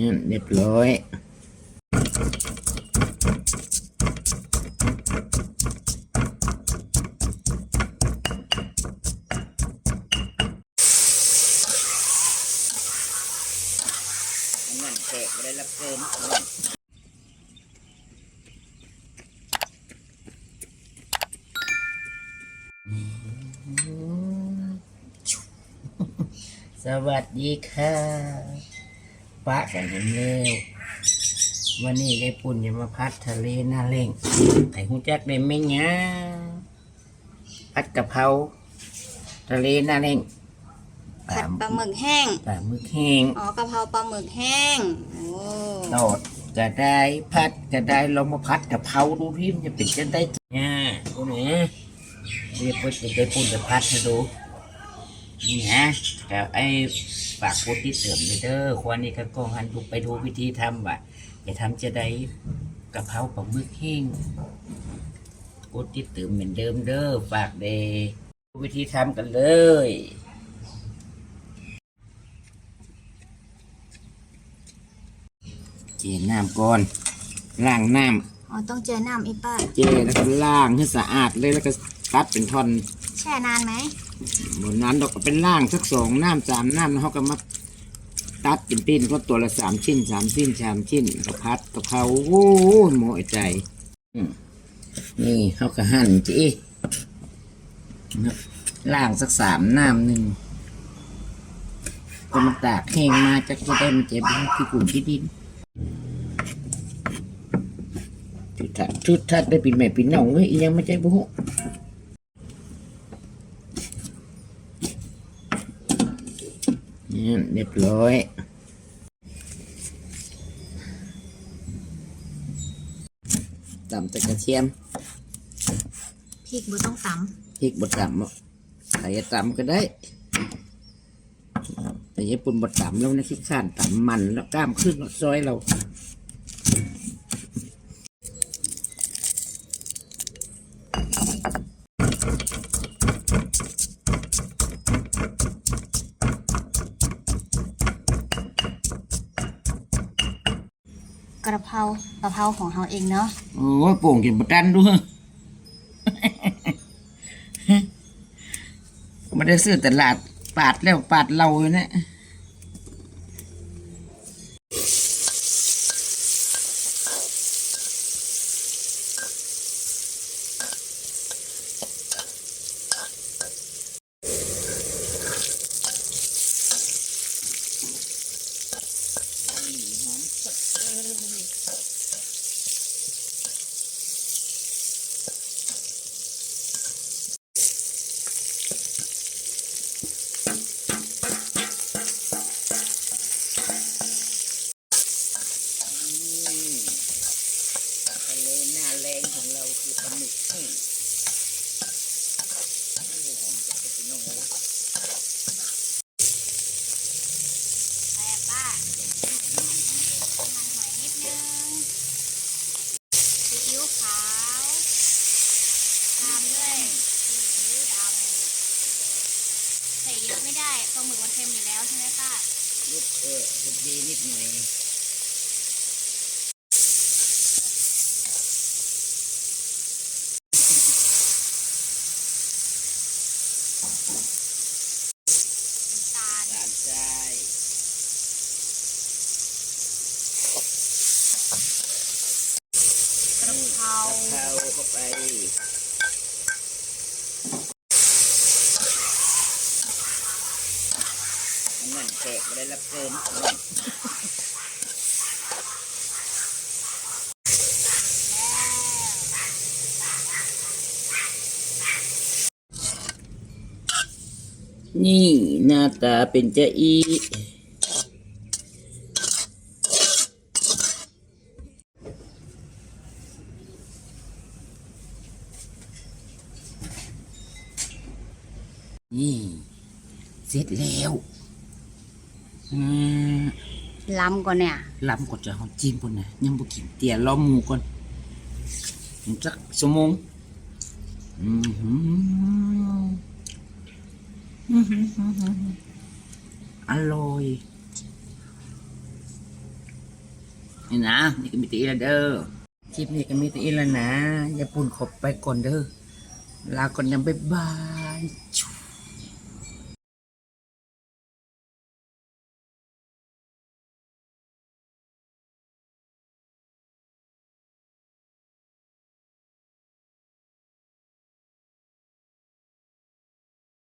นี่เรียบร้อยนั่นแขกไม่ได้รับเกินสวัสดีค่ะ ปะกันเห็นเร็ววันนี้ได้ปุ่นจะมาพัดทะเลหน้าเล่งไอ้หูจักได้ไหมเนี่ยพัดกะเพราทะเลหน้าเล่งปลาผัดปลาหมึกแห้งปลาหมึกแห้งอ๋อกะเพราปลาหมึกแห้งโอ้ทอดก็ได้พัดก็ได้ลองมาพัดกับเพราดูที่มันจะเป็นจะได้เนี่ยดูนี่เรียกว่าจะได้ปุ่นจะพัดให้ดูนี่ฮะแต่ไอ้ ฝากพูดที่เสริมเลยเด้อควรนี่ก็กองหันดูไปดูวิธีทำว่าจะทำจะได้กะเพราปลาหมึกแห้งพูดที่เติมเหมือนเดิมเด้อฝากเดดูวิธีทำกันเลยเจน้ำก่อนล้างน้อ๋อต้องเจอน้ำอีป้าำเจแล้วก็ล้างให้สะอาดเลยแล้วก็ตัดเป็นท่อนแช่นานไหม บนนั้นเราก็เป็นล่างสักสองน้ำสามน้ำแล้วเขาก็มาตัดเป็นปิ้นก็ตัวละสามชิ้นสามชิ้นสามชิ้นกระพัดกระเพราโอ้ยหมอใจอืมนี่เขาก็หั่นจีล่างสักสามน้ำหนึ่งก็มาตากแห้งมาจากจะได้มันเจ็บที่กลุ่มที่ดินชุดทัดชุดทัดได้ปีใหม่ปีน้องเฮ้ยอียังไม่ใจบุหนี่ เรียบร้อย ตำตะกระเทียมพริกบุต้องตพริกบดตำอะใครจะตำก็ได้ แต่ญี่ปุ่นบดตำแล้วนะขี้ข้านตำมันแล้วกล้ามขึ้นแล้วซอยเรา กระเพรากระเพราของเราเองเนาะโอ้ยโป่งกินกระดันด้วยไม่ได้ซื้อตลาดปาดแล้วปาดเราอยู่เนี่ย ทะเลหน้าแรงของเราคือปลาหมึกแห้งโอ้หอมจังเลยพี่น้องเอ้ย แซ่บป้ามันหอยนิดนึงซีอิ๊วขาวตามด้วยซีอิ๊วดำใส่เยอะ ไม่ได้ปลาหมึกมันเค็มอยู่แล้วใช่ไหมป้ารุดเออรุดดีนิดหน่อยตาลตามใจกระเพราเข้าเข้าไปอันนั่นแขกไม่ได้รับเกินนี่หน้าตาเป็นเจะอีนี่ เสร็จแล้ว อืมล้ำกว่าเนี่ยล้ำก่อนจะเอาจิ้มก่อนนะยังบ่กินเตี๋ยล้อมหมูก่อนจักชั่วโมงอือหืออื้อหือหือหืออร่อยนี่นะนี่ก็มีตีล้วเด้อคลิปนี้ก็มีตีล้วนะอย่าปุ่นขบไปก่อนเด้อลาก่อนนะบ๊ายบาย